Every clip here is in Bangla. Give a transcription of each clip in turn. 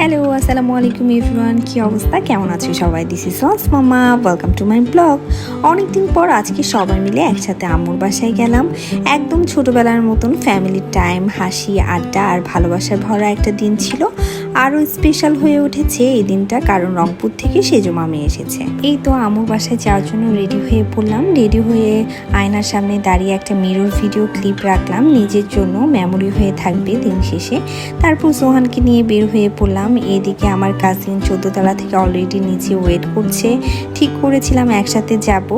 হ্যালো আসসালামু আলাইকুম এভরিওয়ান কী অবস্থা? কেমন আছো সবাই? দিস ইজ ওয়ান্স মামা ওয়েলকাম টু মাই ব্লগ অনেকদিন পর আজকে সবাই মিলে একসাথে আম্মুর বাসায় গেলাম। একদম ছোটোবেলার মতন ফ্যামিলির টাইম হাসি, আড্ডা আর ভালোবাসার ভরা একটা দিন ছিল। আরও স্পেশাল হয়ে উঠেছে এই দিনটা, কারণ রংপুর থেকে সেজো মামি এসেছে। এই তো আম্মুর বাসায় যাওয়ার জন্য রেডি হয়ে পড়লাম। রেডি হয়ে আয়নার সামনে দাঁড়িয়ে একটা মিরর ভিডিও ক্লিপ রাখলাম। নিজের জন্য মেমোরি হয়ে থাকবে দিন শেষে। তারপর সোহানকে নিয়ে বের হয়ে পড়লাম। এদিকে আমার কাজিন চোদ্দতলা থেকে অলরেডি নিচে ওয়েট করছে। ঠিক করেছিলাম একসাথে যাব।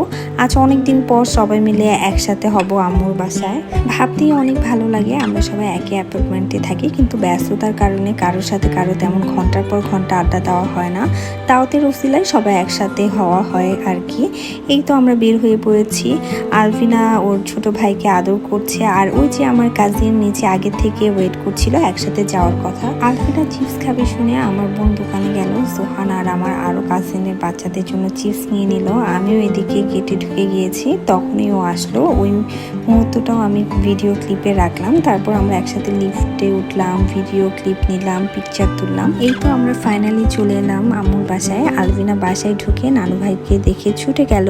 আজ অনেক দিন পর সবাই মিলে একসাথে হব আম্মুর বাসায়। ভাবতেই অনেক ভালো লাগে। আমরা সবাই একই অ্যাপার্টমেন্টে থাকি, কিন্তু ব্যস্ততার কারণে কারোর সাথে কারও তেমন ঘণ্টার পর ঘণ্টা আড্ডা দেওয়া হয় না। তাওতের ওসিলায় সবাই একসাথে হওয়া হয় আর কি এই তো আমরা বের হয়ে পড়েছি। আলফিনা ওর ছোট ভাইকে আদর করছে আর ওই যে আমার কাজিন নিচে আগে থেকে ওয়েট করছিল একসাথে যাওয়ার কথা। আলফিনা চিপস খাবে শুনে আমার বোন দোকানে গেল। সোহান আর আমার আরও কাজিনের বাচ্চাদের জন্য চিপস নিয়ে নিল। আমিও এদিকে গেটে ঢুকে গিয়েছি। তখনই ও আসলো। ওই মুহূর্তটাও আমি ভিডিও ক্লিপে রাখলাম। তারপর আমরা একসাথে লিফটে উঠলাম ভিডিও ক্লিপ নিলাম পিকচার তুললাম। এই তো আমরা ফাইনালি চলে এলাম আম্মুর বাসায়। আলভিনা বাসায় ঢুকে নানু ভাইকে দেখে ছুটে গেল।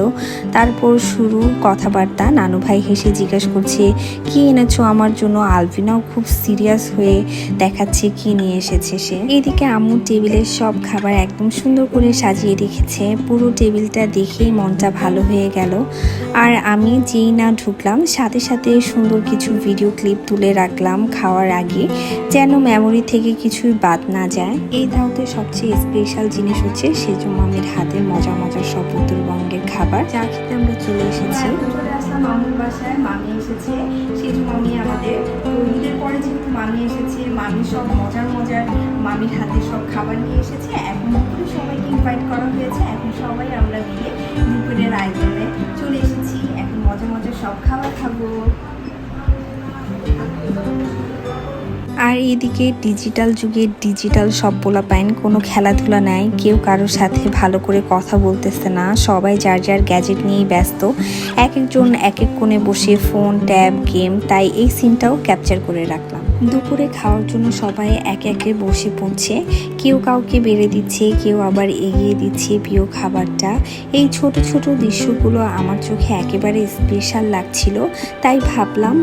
তারপর শুরু কথাবার্তা। নানু ভাই হেসে জিজ্ঞাসা করছে, কি এনেছো আমার জন্য? আলভিনাও খুব সিরিয়াস হয়ে দেখাচ্ছে কি নিয়ে এসেছে সে। এইদিকে আম্মুর টেবিলের সব খাবার একদম সুন্দর করে সাজিয়ে রেখেছে। পুরো টেবিলটা দেখেই মনটা ভালো হয়ে গেল। আর আমি যেই না ঢুকলাম, সাথে সাথে সুন্দর কিছু ভিডিও ক্লিপ তুলে রাখলাম খাওয়ার আগে। যেন মেমোরি থেকে কিছুই বাদ না যায়। এই দাওতে সবচেয়ে স্পেশাল জিনিস হচ্ছে সেজো মামির হাতের মজা মজার সব উত্তরবঙ্গের খাবার। যা খেতে আমরা চলে এসেছি। আসলাম, মামির বাসায়, মামি এসেছে। সেজো মামি আমাদের ঈদের পরে যেহেতু মামি এসেছে, মামি সব মজার মজার মামির হাতে সব খাবার নিয়ে এসেছে। এখন দুপুরে সবাইকে ইনভাইট করা হয়েছে। এখন সবাই আমরা মিলে দুপুরের আয়োজনে চলে এসেছি। এখন মজা মজা সব খাবার খাব। আর এদিকে ডিজিটাল যুগে ডিজিটাল সব বলা পাইন কোনো খেলাধুলা নাই, কেউ কারোর সাথে ভালো করে কথা বলতেছে না, সবাই যার যার গ্যাজেট নিয়েই ব্যস্ত এক একজন এক এক কোণে বসে ফোন ট্যাব গেম তাই এই সিনটাও ক্যাপচার করে রাখলাম। দুপুরে খাওয়ার জন্য সবাই একে একে বসে পড়ছে, কেউ কাউকে বেড়ে দিচ্ছে, কেউ আবার এগিয়ে দিচ্ছে প্রিয় খাবারটা। এই ছোট ছোট দৃশ্যগুলো আমার চোখে একেবারে স্পেশাল লাগছিল, তাই ভাবলাম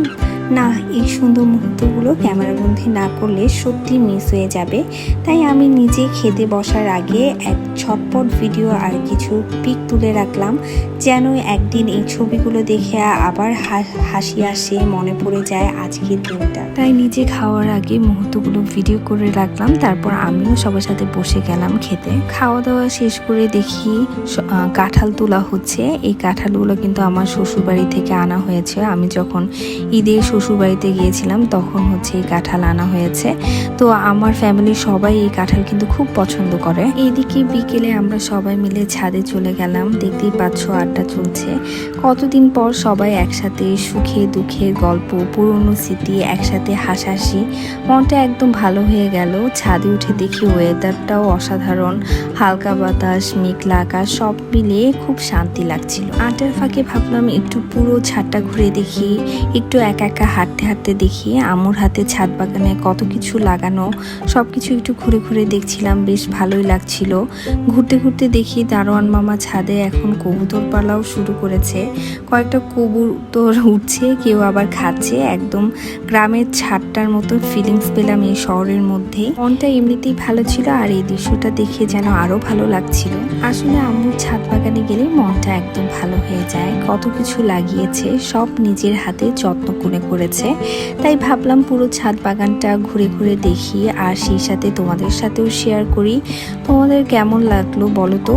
না, এই সুন্দর মুহূর্তগুলো ক্যামেরাবন্দি না করলে সত্যি মিস হয়ে যাবে। তাই আমি নিজে খেতে বসার আগে এক ছটপট ভিডিও আর কিছু পিক তুলে রাখলাম, যেন একদিন এই ছবিগুলো দেখে আবার হাসি আসে, মনে পড়ে যায় আজকের দিনটা। তাই নিজে খাওয়ার আগে মুহূর্তগুলো ভিডিও করে রাখলাম, তারপর আমিও সবার সাথে বসে গেলাম খেতে। খাওয়া দাওয়া শেষ করে দেখি কাঁঠাল তোলা হচ্ছে। এই কাঁঠালগুলো কিন্তু আমার শ্বশুরবাড়ি থেকে আনা হয়েছে। আমি যখন ঈদে শ্বশুরবাড়িতে গিয়েছিলাম, তখন হচ্ছে এই কাঁঠাল আনা হয়েছে। তো আমার ফ্যামিলির সবাই এই কাঁঠাল কিন্তু খুব পছন্দ করে। এইদিকে বিকেলে আমরা সবাই মিলে ছাদে চলে গেলাম, দেখতেই পাচ্ছ আড্ডা চলছে। কতদিন পর সবাই একসাথে সুখে দুঃখে গল্প, পুরনো স্মৃতি একসাথে হাসাহাসি। মনটা একদম ভালো হয়ে গেল। ছাদে উঠে দেখি ওয়েদারটাও অসাধারণ। হালকা বাতাস, মেঘলা আকাশ, সব মিলিয়ে খুব শান্তি লাগছিল। আড্ডার ফাঁকে ভাবলাম একটু পুরো ছাদটা ঘুরে দেখি, একটু একা একা হাঁটতে হাঁটতে দেখি আমুর হাতে ছাদ বাগানে কত কিছু লাগানো। সব কিছু একটু ঘুরে ঘুরে দেখছিলাম, বেশ ভালোই লাগছিল। ঘুরতে ঘুরতে দেখি দারোয়ান মামা ছাদে এখন কবুতর পালাও শুরু করেছে। কয়েকটা কবুতর উঠছে, কেউ আবার খাচ্ছে। একদম গ্রামের ছাদটার মতো ফিলিংস পেলাম এই শহরের মধ্যে মনটা এমনিতেই ভালো ছিল আর এই দৃশ্যটা দেখে যেন আরও ভালো লাগছিল। আসলে আম্মুর ছাদ বাগানে গেলে মনটা একদম ভালো হয়ে যায়। কত কিছু লাগিয়েছে, সব নিজের হাতে যত্ন করে করে করেছে। তাই ভাবলাম পুরো ছাদ বাগানটা ঘুরে ঘুরে দেখি আর সেই সাথে তোমাদের সাথেও শেয়ার করি। তোমাদের কেমন লাগল বলো তো?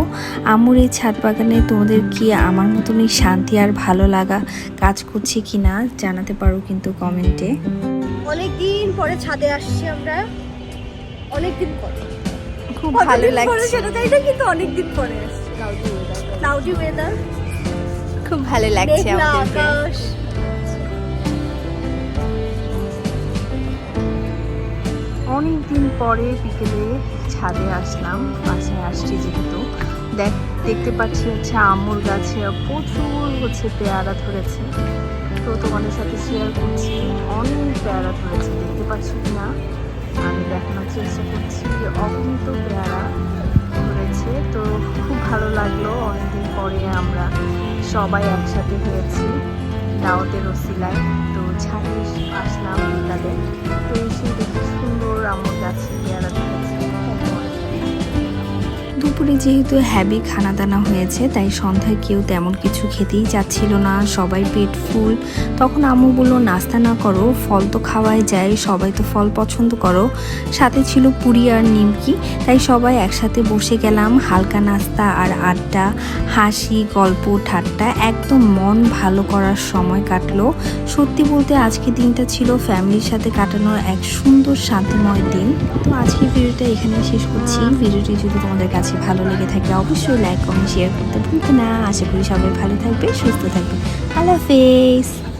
আমার এই ছাদ বাগানে তোমাদের কি আমার মতনই শান্তি আর ভালো লাগা কাজ করছে কি না জানাতে পারো কিন্তু কমেন্টে। অনেকদিন পরে ছাদে আসছি আমরা। অনেকদিন পরে। খুব ভালো লাগছে। সেটা তাই না কিন্তু অনেকদিন পরে। আসছি ক্লাউডি ওয়েদার খুব ভালো লাগছে আকাশ। অনেক দিন পরে বিকেলে ছাদে আসলাম, বাসায় আসছি যেহেতু। দেখ, দেখতে পাচ্ছি হচ্ছে আম্মুর গাছে প্রচুর হচ্ছে পেয়ারা ধরেছে। তো তোমাদের সাথে শেয়ার করছি, অনেক পেয়ারা ধরেছে, দেখতে পাচ্ছি না? আমি দেখানোর চেষ্টা করছি যে অগণিত পেয়ারা ধরেছে। তো খুব ভালো লাগল, অনেকদিন পরে আমরা সবাই একসাথে হয়েছি, দাওয়াতের ওসিলায়। তো ছাদে যেহেতু হ্যাবি খানা দানা হয়েছে তাই সন্ধ্যায় কেউ তেমন কিছু খেতেই চাচ্ছিল না। সবাই পেট ফুল। তখন আম্মু বলল নাস্তা না করো ফল তো খাওয়াই যায় সবাই তো ফল পছন্দ করো। সাথে ছিল পুরি আর নিমকি তাই সবাই একসাথে বসে গেলাম। হালকা নাস্তা আর আড্ডা হাসি গল্প ঠাট্টা একদম মন ভালো করার সময় কাটলো। সত্যি বলতে আজকে দিনটা ছিল ফ্যামিলির সাথে কাটানোর এক সুন্দর শান্তিময় দিন। তো আজকের ভিডিওটা এখানে শেষ করছি। ভিডিওটি যদি তোমাদের কাছে ভালো লেগে থাকে অবশ্যই লাইক কমেন্ট শেয়ার করতে ভুলবে না। আশা করি সবাই ভালো থাকবে, সুস্থ থাকবে। আল্লাহ হাফেজ।